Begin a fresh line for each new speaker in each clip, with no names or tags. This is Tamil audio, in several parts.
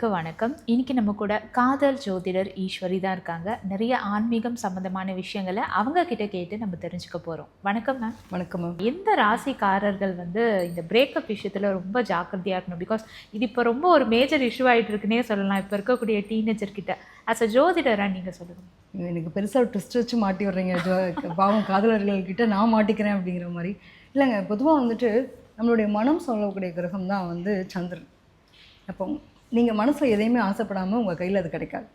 வணக்கம். இன்னைக்கு நம்ம கூட காதல் ஜோதிடர் ஈஸ்வரி தான் இருக்காங்க. நிறைய ஆன்மீகம் சம்பந்தமான விஷயங்களை அவங்க கிட்ட கேட்டு நம்ம தெரிஞ்சுக்க போறோம். வணக்கம் மேம்
வணக்கம் மேம்
எந்த ராசிக்காரர்கள் வந்து இந்த பிரேக்கப் விஷயத்துல ரொம்ப ஜாக்கிரதையா இருக்கணும்? பிகாஸ் இது இப்போ ரொம்ப ஒரு மேஜர் இஷ்யூ ஆயிட்டு இருக்குன்னே சொல்லலாம். இப்போ இருக்கக்கூடிய டீனேஜர் கிட்ட. அஸ் அ ஜோதிடரா நீங்க சொல்லுங்க.
எனக்கு பெருசாக ட்விஸ்ட் வச்சு மாட்டி விடுறீங்க. ஜோ பாவம் காதலர்கள் கிட்ட நான் மாட்டிக்கிறேன் அப்படிங்கிற மாதிரி. இல்லைங்க பொதுவாக வந்துட்டு நம்மளுடைய மனம் சொல்லக்கூடிய கிரகம் தான் வந்து சந்திரன். அப்போ நீங்கள் மனசில் எதையுமே ஆசைப்படாமல் உங்கள் கையில் அது கிடைக்காது.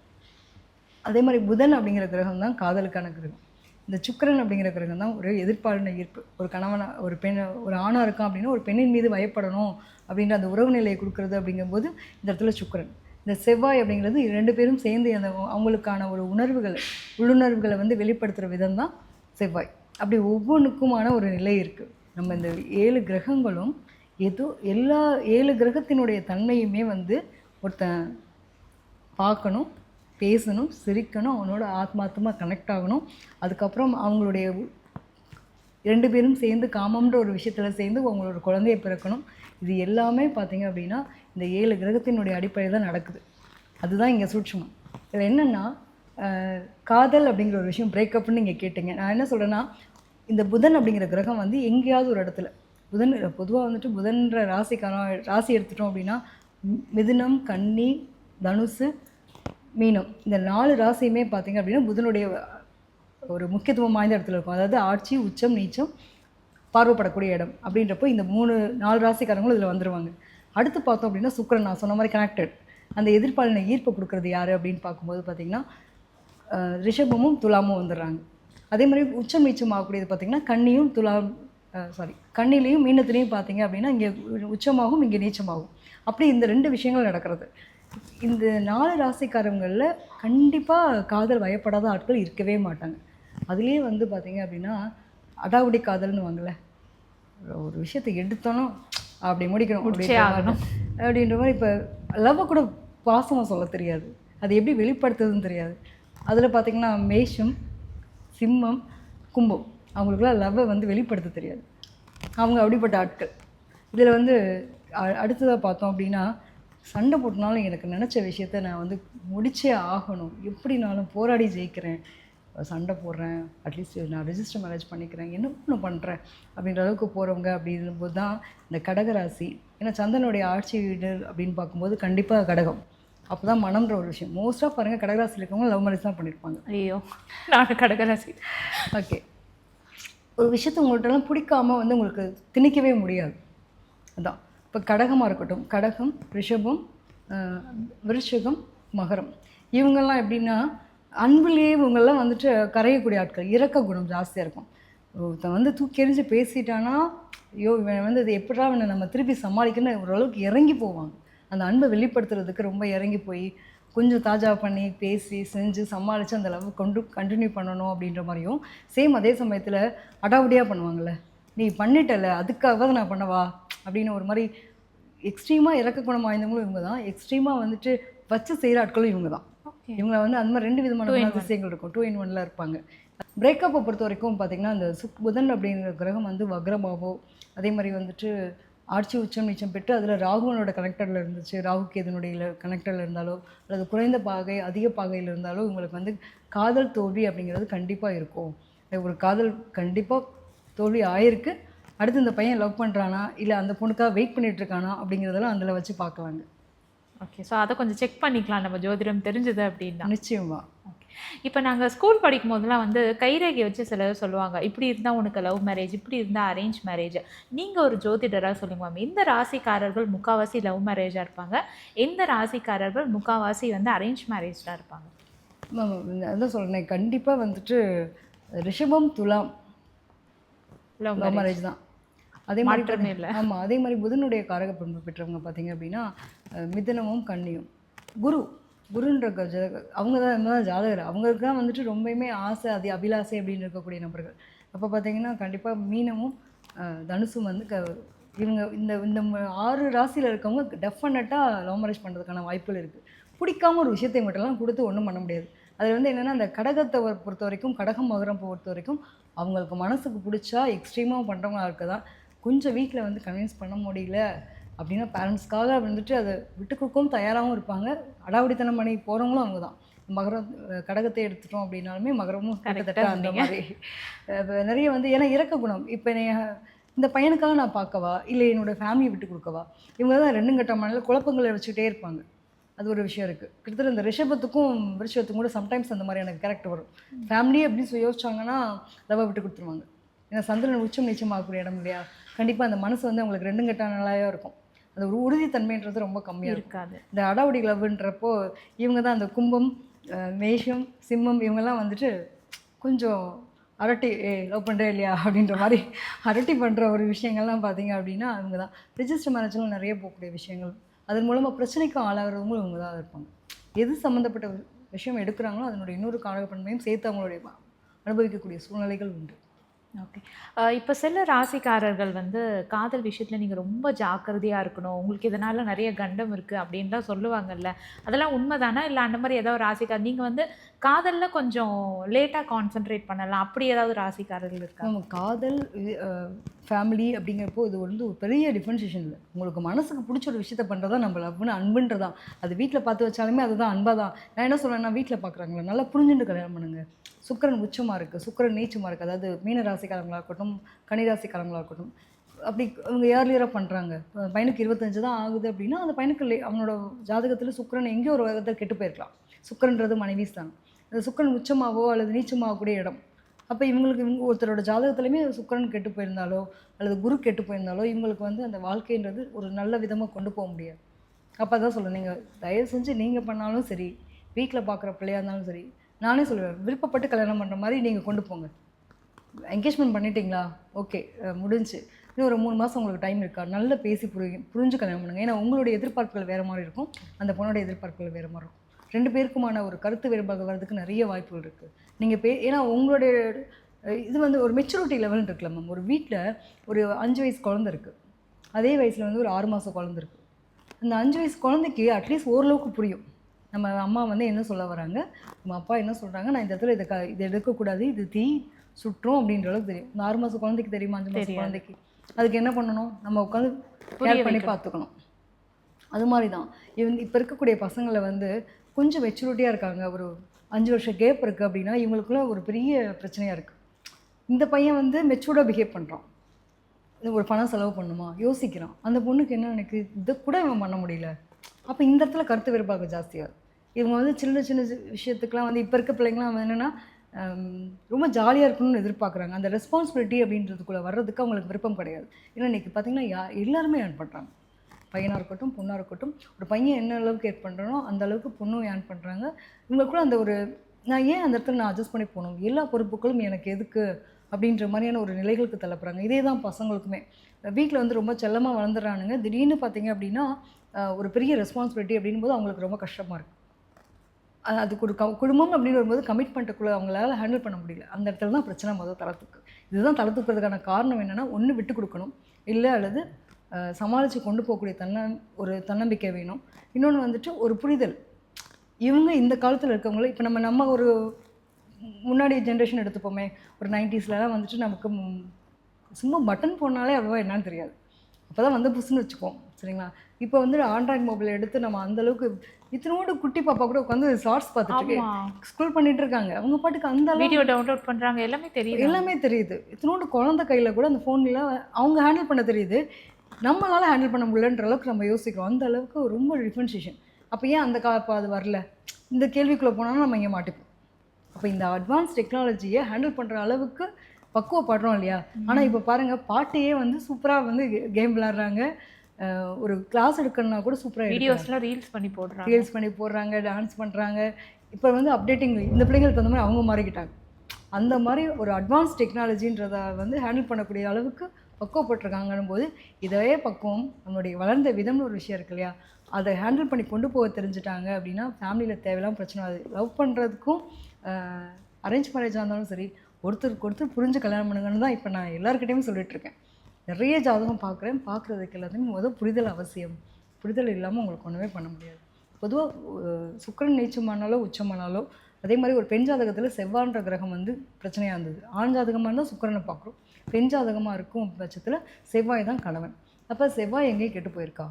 அதே மாதிரி புதன் அப்படிங்கிற கிரகம் தான் காதலுக்கான கிரகம். இந்த சுக்கரன் அப்படிங்கிற கிரகம் தான் ஒரு எதிர்பாலின ஈர்ப்பு. ஒரு கணவனா ஒரு பெண் ஒரு ஆணாக இருக்கும் அப்படின்னா ஒரு பெண்ணின் மீது பயப்படணும் அப்படின்ற அந்த உறவு நிலையை கொடுக்குறது அப்படிங்கும்போது இந்த இடத்துல சுக்கரன். இந்த செவ்வாய் அப்படிங்கிறது ரெண்டு பேரும் சேர்ந்து அந்த அவங்களுக்கான ஒரு உணர்வுகளை உள்ளுணர்வுகளை வந்து வெளிப்படுத்துகிற விதம் தான் செவ்வாய். அப்படி ஒவ்வொன்றுக்குமான ஒரு நிலை இருக்குது நம்ம இந்த ஏழு கிரகங்களும் ஏதோ எல்லா ஏழு கிரகத்தினுடைய தன்மையுமே வந்து ஒருத்தன் பார்க்கணும் பேசணும் சிரிக்கணும் அவனோட ஆத்மாத்தமாக கனெக்ட் ஆகணும். அதுக்கப்புறம் அவங்களுடைய உ- ரெண்டு பேரும் சேர்ந்து காமம்ன்ற ஒரு விஷயத்தில் சேர்ந்து அவங்களோட குழந்தைய பிறக்கணும். இது எல்லாமே பார்த்தீங்க அப்படின்னா இந்த ஏழு கிரகத்தினுடைய அடிப்படையில் தான் நடக்குது. அதுதான் இங்கே சூட்சமம். இதில் என்னென்னா காதல் அப்படிங்கிற ஒரு விஷயம் பிரேக்கப்னு நீங்கள் கேட்டீங்க. நான் என்ன சொல்கிறேன்னா இந்த புதன் அப்படிங்கிற கிரகம் வந்து எங்கேயாவது ஒரு இடத்துல புதன் பொதுவாக வந்துட்டு புதன்ற ராசிக்கான ராசி எடுத்துட்டோம் அப்படின்னா மிதுனம் கன்னி தனுசு மீனம். இந்த நாலு ராசியுமே பார்த்தீங்க அப்படின்னா புதனுடைய ஒரு முக்கியத்துவம் வாய்ந்த இடத்துல இருக்கும். அதாவது ஆட்சி உச்சம் நீச்சம் பார்வைப்படக்கூடிய இடம் அப்படின்றப்போ இந்த மூணு நாலு ராசிக்காரங்களும் இதில் வந்துருவாங்க. அடுத்து பார்த்தோம் அப்படின்னா சுக்கிரன். நான் சொன்ன மாதிரி கனெக்டட் அந்த எதிர்ப்பாளினை ஈர்ப்பு கொடுக்குறது யார் அப்படின்னு பார்க்கும்போது பார்த்திங்கன்னா ரிஷபமும் துலாமும் வந்துடுறாங்க. அதே மாதிரி உச்சம் நீச்சம் ஆகக்கூடியது பார்த்தீங்கன்னா கண்ணியும் துலாம் சாரி கண்ணிலையும் மீனத்துலேயும் பார்த்தீங்க அப்படின்னா இங்கே உச்சமாகும் இங்கே நீச்சமாகும். அப்படி இந்த ரெண்டு விஷயங்கள் நடக்கிறது. இந்த நாலு ராசிக்காரங்களில் கண்டிப்பாக காதல் வயப்படாத ஆட்கள் இருக்கவே மாட்டாங்க. அதுலேயே வந்து பார்த்தீங்க அப்படின்னா அடாவுடி காதல்னு வாங்கல. ஒரு விஷயத்தை எடுத்தோனோ அப்படி முடிக்கணும் அப்படின்ற. மாதிரி. இப்போ லவ்வை கூட பாசமாக சொல்ல தெரியாது. அது எப்படி வெளிப்படுத்துறதுன்னு தெரியாது. அதில் பார்த்தீங்கன்னா மேஷம் சிம்மம் கும்பம். அவங்களுக்குலாம் லவ்வை வந்து வெளிப்படுத்த தெரியாது. அவங்க அப்படிப்பட்ட ஆட்கள். இதில் வந்து அடுத்ததாக பார்த்தோம் அப்படின்னா சண்டை போட்டனாலும் எனக்கு நினச்ச விஷயத்த நான் வந்து முடிச்சே ஆகணும். எப்படினாலும் போராடி ஜெயிக்கிறேன். சண்டை போடுறேன். அட்லீஸ்ட் நான் ரெஜிஸ்டர் மேரேஜ் பண்ணிக்கிறேன். என்ன ஒன்று பண்ணுறேன் அப்படின்ற அளவுக்கு போகிறவங்க அப்படிங்கும்போது தான் இந்த கடகராசி. ஏன்னா சந்தனுடைய ஆட்சி வீடு அப்படின்னு பார்க்கும்போது கண்டிப்பாக கடகம். அப்போ தான் மனம்ன்ற ஒரு விஷயம். மோஸ்ட்டாக பாருங்கள் கடகராசியில் இருக்கவங்க லவ் மேரேஜ் தான் பண்ணியிருப்பாங்க.
ஐயோ நான் கடகராசி.
ஓகே ஒரு விஷயத்தை உங்கள்கிட்டலாம் பிடிக்காம வந்து உங்களுக்கு திணிக்கவே முடியாது. அதான். இப்போ கடகமாக இருக்கட்டும். கடகம் ரிஷபம் விருஷகம் மகரம். இவங்கெல்லாம் எப்படின்னா அன்பிலேயே இவங்கெல்லாம் வந்துட்டு கரையக்கூடிய ஆட்கள். இறக்க குணம் ஜாஸ்தியாக இருக்கும். ஒருத்தன் வந்து தூக்கி எறிஞ்சு பேசிட்டானா ஐயோ இவன் வந்து இது எப்படா இவனை நம்ம திருப்பி சமாளிக்கணும்னு ஓரளவுக்கு இறங்கி போவாங்க. அந்த அன்பை வெளிப்படுத்துறதுக்கு ரொம்ப இறங்கி போய் கொஞ்சம் தாஜா பண்ணி பேசி செஞ்சு சமாளித்து அந்த லவ் கொண்டு கண்டினியூ பண்ணணும் அப்படின்ற மாதிரியும் சேம் அதே சமயத்தில் அடாவடியாக பண்ணுவாங்கள்ல நீ பண்ணிட்டல அதுக்காக நான் பண்ணவா? அப்படின்னு ஒரு மாதிரி எக்ஸ்ட்ரீமாக இறக்க குணம் வாய்ந்தவங்களும் இவங்க தான் எக்ஸ்ட்ரீமாக வந்துட்டு வச்சு செய்கிற ஆட்களும் இவங்க தான்
ஓகே
இவங்க வந்து அந்த மாதிரி ரெண்டு விதமான. குணாதிசயங்கள் இருக்கும். டூ இன் ஒன்ல இருப்பாங்க. பிரேக்கப்பை பொறுத்த வரைக்கும் பார்த்தீங்கன்னா இந்த சுக் புதன் அப்படிங்கிற கிரகம் வந்து வக்ரமாவோ அதே மாதிரி வந்துட்டு ஆட்சி உச்சம் நீச்சம் பெற்று அதில் ராகுவனோட கனெக்டரில் இருந்துச்சு. ராகு கேதனுடைய கனெக்டரில் இருந்தாலோ அல்லது குறைந்த பாகை அதிக பாகையில் இருந்தாலோ இவங்களுக்கு வந்து காதல் தோல்வி அப்படிங்கிறது கண்டிப்பாக இருக்கும். ஒரு காதல் கண்டிப்பாக தோல்வி ஆயிருக்கு. அடுத்து இந்த பையன் லவ் பண்ணுறானா இல்லை அந்த பொண்ணுக்காக வெயிட் பண்ணிட்டு இருக்கானா அப்படிங்கிறதெல்லாம் அதில் வச்சு பார்க்கலாங்க.
ஓகே ஸோ அதை கொஞ்சம் செக் பண்ணிக்கலாம். நம்ம ஜோதிடம் தெரிஞ்சது அப்படின்னா.
நிச்சயமா.
இப்போ நாங்கள் ஸ்கூல் படிக்கும் போதெல்லாம் வந்து கைரேகை வச்சு சிலர் சொல்லுவாங்க இப்படி இருந்தால் உனக்கு லவ் மேரேஜ் இப்படி இருந்தால் அரேஞ்ச் மேரேஜ் நீங்கள் ஒரு ஜோதிடராக சொல்லுங்க மேம் எந்த ராசிக்காரர்கள் முக்காவாசி லவ் மேரேஜாக இருப்பாங்க? எந்த ராசிக்காரர்கள் முக்காவாசி வந்து அரேஞ்ச் மேரேஜாக இருப்பாங்க?
மேம் அதான் சொல்கிறேன் கண்டிப்பாக வந்துட்டு ரிஷபம் துலாம்
லவ்
லவ் மேரேஜ் தான். அதே மாதிரி ஆமாம் அதே மாதிரி புதனுடைய காரக பண்பு பெற்றவங்க பார்த்தீங்க அப்படின்னா மிதுனமும் கன்னியும். குரு குருன்ற ஜ- அவங்க தான் தான் ஜாதகர். அவங்களுக்கு தான் வந்துட்டு ரொம்பவுமே ஆசை அது அபிலாசை அப்படின்னு இருக்கக்கூடிய நபர்கள். அப்போ பார்த்தீங்கன்னா கண்டிப்பாக மீனமும் தனுசும் வந்து க இவங்க இந்த இந்த ஆறு ராசியில் இருக்கவங்க டெஃபினட்டாக லவ் மேரேஜ் பண்ணுறதுக்கான வாய்ப்புகள் இருக்குது பிடிக்காம ஒரு விஷயத்தை மட்டும்லாம் கொடுத்து ஒன்றும் பண்ண முடியாது. அது வந்து என்னென்னா அந்த கடகத்தை பொறுத்த வரைக்கும் கடகம் மகரம் பொறுத்த வரைக்கும் அவங்களுக்கு மனசுக்கு பிடிச்சா எக்ஸ்ட்ரீமாக பண்ணுறவங்களா இருக்க தான் கொஞ்சம் வீட்டில் வந்து கன்வின்ஸ் பண்ண முடியல அப்படின்னா பேரண்ட்ஸ்க்காக வந்துட்டு அதை விட்டு கொடுக்கவும் தயாராகவும் இருப்பாங்க. அடாவடித்தனம் பண்ணி போகிறவங்களும் அவங்க தான் மகரம் கடகத்தை எடுத்துட்டோம் அப்படின்னாலுமே மகரமும் கிட்டத்தட்ட அந்த. மாதிரி. நிறைய வந்து ஏன்னா இறக்க குணம். இப்போ இந்த பையனுக்காக நான் பார்க்கவா? இல்லை என்னோட ஃபேமிலியை விட்டு கொடுக்கவா? இவங்க தான் ரெண்டும் கட்ட மனதில் குழப்பங்களை வச்சுக்கிட்டே இருப்பாங்க. அது ஒரு விஷயம் இருக்குது கிட்டத்தட்ட இந்த ரிஷபத்துக்கும் விருஷத்துக்கும் கூட சம்டைம்ஸ் அந்த மாதிரி எனக்கு கேரக்டர் வரும். ஃபேமிலி அப்படின்னு சொல்லி யோசிச்சாங்கன்னா லவ் விட்டு கொடுத்துருவாங்க. ஏன்னா சந்திரன் உச்சம் நிச்சயமாகக்கூடிய இடம் இல்லையா? கண்டிப்பாக அந்த மனசு வந்து அவங்களுக்கு ரெண்டும் கட்ட நிலையாக இருக்கும். அந்த ஒரு உறுதித்தன்மைன்றது ரொம்ப கம்மியாக
இருக்காது.
இந்த அடாவடி லவ்ன்றப்போ இவங்க தான் அந்த கும்பம் மேஷம் சிம்மம் இவங்கெல்லாம் வந்துட்டு கொஞ்சம் அரட்டி ஏ லவ் பண்ணுறே இல்லையா? அப்படின்ற மாதிரி அரட்டி பண்ணுற ஒரு விஷயங்கள்லாம் பார்த்தீங்க அப்படின்னா இவங்க தான். ரிஜிஸ்டர் மேரேஜில் நிறைய போகக்கூடிய விஷயங்கள். அதன் மூலமாக பிரச்சனைக்கும் ஆளாகிறவங்களும் இவங்க தான் இருப்பாங்க. எது சம்மந்தப்பட்ட விஷயம் எடுக்கிறாங்களோ அதனுடைய இன்னொரு காலகட்டமையும் சேர்த்து அவங்களுடைய அனுபவிக்கக்கூடிய சூழ்நிலைகள் உண்டு.
ஓகே இப்போ சில ராசிக்காரர்கள் வந்து காதல் விஷயத்தில் நீங்கள் ரொம்ப ஜாக்கிரதையாக இருக்கணும். உங்களுக்கு இதனால் நிறைய கண்டம் இருக்குது அப்படின்லாம் சொல்லுவாங்கல்ல. அதெல்லாம் உண்மைதானா? இல்லை அந்த மாதிரி ஏதாவது ராசிக்கார நீங்கள் வந்து காதலில் கொஞ்சம் லேட்டாக கான்சென்ட்ரேட் பண்ணலாம். அப்படி ஏதாவது ராசிக்காரர்கள் இருக்கா?
காதல் ஃபேமிலி அப்படிங்கிறப்போ இது வந்து ஒரு பெரிய டிஃப்ரென்ஷியேஷன் இல்லை உங்களுக்கு மனசுக்கு பிடிச்ச ஒரு விஷயத்த பண்ணுறதா நம்ம லவ்னு அன்புன்றதான் அது வீட்டில் பார்த்து வச்சாலுமே அதுதான் அன்பாக தான் நான் என்ன சொல்கிறேன்னா வீட்டில் பார்க்குறாங்களா நல்லா புரிஞ்சுட்டு கல்யாணம் பண்ணுங்க. சுக்கரன் உச்சமாக இருக்குது சுக்கரன் நீச்சமாக இருக்குது அதாவது மீன ராசிக்காரங்களாக இருக்கட்டும் கனிராசிக்காரங்களாக இருக்கட்டும். அப்படி அவங்க ஏர்லியராக பண்ணுறாங்க பையனுக்கு இருபத்தஞ்சு தான் ஆகுது அப்படின்னா அந்த பையனுக்கு இல்லை அவனோட ஜாதகத்தில் சுக்கரன் எங்கேயோ ஒரு விதத்தில் கெட்டு போயிருக்கலாம். சுக்கரன்றது மனைவிஸ் தான் அந்த சுக்கரன் உச்சமாகவோ அல்லது நீச்சமாகக்கூடிய இடம். அப்போ இவங்களுக்கு இவங்க ஒருத்தரோட ஜாதகத்துலையுமே சுக்கரன் கெட்டு போயிருந்தாலோ அல்லது குரு கெட்டு போயிருந்தாலோ இவங்களுக்கு வந்து அந்த வாழ்க்கைன்றது ஒரு நல்ல விதமாக கொண்டு போக முடியாது. அப்போ தான் சொல்லுவேன் நீங்கள் தயவு செஞ்சு நீங்கள் பண்ணாலும் சரி வீட்டில் பார்க்குற பிள்ளையாக இருந்தாலும் சரி நானே சொல்லுவேன் விருப்பப்பட்டு கல்யாணம் பண்ணுற மாதிரி நீங்கள் கொண்டு போங்க. என்கேஜ்மெண்ட் பண்ணிட்டீங்களா? ஓகே முடிஞ்சு. இன்னும் ஒரு மூணு மாதம் உங்களுக்கு டைம் இருக்கா? நல்லா பேசி புரி புரிஞ்சு கல்யாணம் பண்ணுங்கள் ஏன்னா உங்களுடைய எதிர்பார்ப்புகள் வேறு மாதிரி இருக்கும் அந்த பொண்ணோட எதிர்பார்ப்புகள் வேறு மாதிரி இருக்கும். ரெண்டு பேருக்குமான ஒரு கருத்து வேறுபாடு வர்றதுக்கு நிறைய வாய்ப்புகள் இருக்குது நீங்கள் பே ஏன்னா உங்களுடைய இது வந்து ஒரு மெச்சூரிட்டி லெவல் இருக்குல்ல மேம் ஒரு வீட்டில் ஒரு அஞ்சு வயசு குழந்தை இருக்குது அதே வயசில் வந்து ஒரு ஆறு மாதம் குழந்தை இருக்குது அந்த அஞ்சு வயசு குழந்தைக்கு அட்லீஸ்ட் ஓரளவுக்கு புரியும். நம்ம அம்மா வந்து என்ன சொல்ல வராங்க? நம்ம அப்பா என்ன சொல்கிறாங்க நான் இந்த இடத்துல இதை க இதை எடுக்கக்கூடாது. இது தீ சுற்றும் அப்படின்ற அளவுக்கு தெரியும். இந்த ஆறு மாதம் குழந்தைக்கு தெரியுமா? அஞ்சு மாதம். குழந்தைக்கு. அதுக்கு என்ன பண்ணணும்? நம்ம உட்காந்து கேர் பண்ணி. பார்த்துக்கணும். அது மாதிரி தான். இவங்க இப்போ இருக்கக்கூடிய பசங்களை வந்து கொஞ்சம் மெச்சூரிட்டியாக இருக்காங்க. ஒரு அஞ்சு வருஷம் கேப் இருக்குது அப்படின்னா இவங்களுக்குள்ள ஒரு பெரிய பிரச்சனையாக இருக்குது இந்த பையன் வந்து மெச்சூர்டாக பிஹேவ் பண்ணுறான் ஒரு பணம் செலவு பண்ணுமா? யோசிக்கிறான். அந்த பொண்ணுக்கு என்ன எனக்கு இதை கூட இவன் பண்ண முடியல. அப்போ இந்த இடத்துல கருத்து வேறுபாடு ஜாஸ்தியாக இவங்க வந்து சின்ன சின்ன விஷயத்துக்கெலாம் வந்து இப்போ இருக்க பிள்ளைங்களாம் வந்து என்னென்னா ரொம்ப ஜாலியாக இருக்கணும்னு எதிர்பார்க்குறாங்க. அந்த ரெஸ்பான்சிபிலிட்டி அப்படின்றதுக்குள்ளே வர்றதுக்கு அவங்களுக்கு விருப்பம் கிடையாது. ஏன்னா இன்றைக்கி பார்த்தீங்கன்னா யா எல்லாருமே ஏர்ன் பண்ணுறாங்க பையனாக இருக்கட்டும் பொண்ணாக இருக்கட்டும் ஒரு பையன் என்ன அளவுக்கு ஏர் பண்ணுறானோ அந்த அளவுக்கு பொண்ணும் ஏர்ன் பண்ணுறாங்க இவங்களுக்குள்ள அந்த ஒரு நான் ஏன் அந்த இடத்துல நான் அட்ஜஸ்ட் பண்ணி போகணும்? எல்லா பொறுப்புகளும் எனக்கு எதுக்கு? அப்படின்ற மாதிரியான ஒரு நிலைகளுக்கு தள்ளப்படுறாங்க. இதே தான் பசங்களுக்குமே. வீட்டில் வந்து ரொம்ப செல்லமாக வளர்ந்துடுறானுங்க. திடீர்னு பார்த்தீங்க அப்படின்னா ஒரு பெரிய ரெஸ்பான்சிபிலிட்டி அப்படின்போது அவங்களுக்கு ரொம்ப கஷ்டமாக இருக்குது அதுக்கு ஒரு க குடும்பம் அப்படின்னு வரும்போது கமிட்மெண்ட்டுக்குள்ளே அவங்களால ஹேண்டில் பண்ண முடியல. அந்த இடத்துல தான் பிரச்சனை முதல் தளத்துக்கு. இதுதான் தளத்துக்கிறதுக்கான காரணம் என்னென்னா ஒன்று விட்டு கொடுக்கணும். இல்லை அல்லது சமாளித்து கொண்டு போகக்கூடிய தன்ன ஒரு தன்னம்பிக்கை வேணும். இன்னொன்று வந்துட்டு ஒரு புரிதல். இவங்க இந்த காலத்தில் இருக்கவங்கள இப்போ நம்ம நம்ம ஒரு முன்னாடி ஜென்ரேஷன் எடுத்துப்போமே ஒரு நைன்டிஸ்லலாம் வந்துட்டு நமக்கு சும்மா பட்டன் போனாலே அவ்வளோவா என்னன்னு தெரியாது. அப்போ தான் வந்து புதுசுன்னு வச்சுப்போம் சரிங்களா? இப்போ வந்து ஆண்ட்ராய்ட் மொபைல் எடுத்து நம்ம அந்த அளவுக்கு இத்தனோடு குட்டி பாப்பா கூட உட்காந்து ஷார்ட்ஸ் பார்த்துட்டு
ஆமா.
ஸ்க்ரோல் பண்ணிட்டு இருக்காங்க. அவங்க பாட்டுக்கு அந்த
வீடியோ டவுன்லோட் பண்றாங்க எல்லாமே தெரியுது?
எல்லாமே தெரியுது. இத்தனோண்டு குழந்தை கையில் கூட அந்த ஃபோனில் அவங்க ஹேண்டில் பண்ண தெரியுது. நம்மளால ஹேண்டில் பண்ண முடியலன்ற அளவுக்கு நம்ம யோசிக்கிறோம். அந்த அளவுக்கு ரொம்ப டிஃப்ரென்ஷியேஷன் அப்போ ஏன் அந்த கா அப்போ அது வரல? இந்த கேள்விக்குள்ளே போனாலும் நம்ம இங்கே மாட்டிப்போம். அப்போ இந்த அட்வான்ஸ் டெக்னாலஜியை ஹேண்டில் பண்ணுற அளவுக்கு பக்குவப்படுறோம் இல்லையா? ஆனால் இப்போ பாருங்கள் பாட்டையே வந்து சூப்பராக வந்து கேம் விளாட்றாங்க ஒரு கிளாஸ் எடுக்கணும்னா கூட சூப்பராக
வீடியோஸ்லாம் ரீல்ஸ் பண்ணி போடுறாங்க.
ரீல்ஸ் பண்ணி போடுறாங்க டான்ஸ் பண்ணுறாங்க இப்போ வந்து அப்டேட்டிங் இந்த பிள்ளைங்களுக்கு தகுந்த மாதிரி அவங்க மாறிக்கிட்டாங்க. அந்த மாதிரி ஒரு அட்வான்ஸ் டெக்னாலஜின்றத வந்து ஹேண்டில் பண்ணக்கூடிய அளவுக்கு பக்குவப்பட்டிருக்காங்கன்னும் போது இதே பக்குவம் நம்மளுடைய வளர்ந்த விதம்னு ஒரு விஷயம் இருக்கு இல்லையா? அதை ஹேண்டில் பண்ணி கொண்டு போக தெரிஞ்சுட்டாங்க அப்படின்னா ஃபேமிலியில் தேவையில்லாம பிரச்சனை அது லவ் பண்ணுறதுக்கும் அரேஞ்ச் மேரேஜாக இருந்தாலும் சரி ஒருத்தருக்கு ஒருத்தர் புரிஞ்சு கல்யாணம் பண்ணுங்கன்னு தான் இப்போ நான் எல்லாருக்கிட்டையுமே சொல்லிட்டு இருக்கேன். நிறைய ஜாதகம் பார்க்குறேன். பார்க்குறதுக்கு எல்லாத்தையும் முதல் புரிதல் அவசியம். புரிதல் இல்லாமல் உங்களுக்கு ஒன்றுமே பண்ண முடியாது. பொதுவாக சுக்கிரன் நீச்சமானாலோ உச்சமானாலோ அதே மாதிரி ஒரு பெண் ஜாதகத்தில் செவ்வான்ற கிரகம் வந்து பிரச்சனையாக இருந்தது. ஆண் ஜாதகமாக இருந்தால் சுக்கிரனை பார்க்குறோம். பெண் ஜாதகமாக இருக்கும் பட்சத்தில் செவ்வாய் தான் கணவன். அப்போ செவ்வாய் எங்கேயும் கெட்டு போயிருக்கா?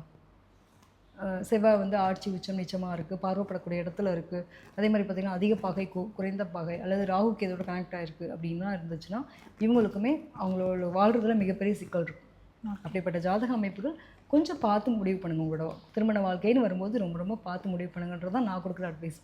செவ்வாய் வந்து ஆட்சி உச்சம் நிச்சயமாக இருக்குது பார்வைப்படக்கூடிய இடத்துல இருக்குது அதே மாதிரி பார்த்திங்கன்னா அதிக பகை குறைந்த பகை அல்லது ராகு கேதோட கனெக்ட் ஆகிருக்கு அப்படின்லாம் இருந்துச்சுன்னா இவங்களுக்குமே அவங்களோட வாழ்றதுல மிகப்பெரிய சிக்கல் இருக்கும். அப்படிப்பட்ட ஜாதக அமைப்புகள் கொஞ்சம் பார்த்து முடிவு பண்ணுங்க உங்களோட திருமண வாழ்க்கைன்னு வரும்போது ரொம்ப ரொம்ப பார்த்து முடிவு பண்ணுங்கன்றது தான் நான் கொடுக்குற அட்வைஸ்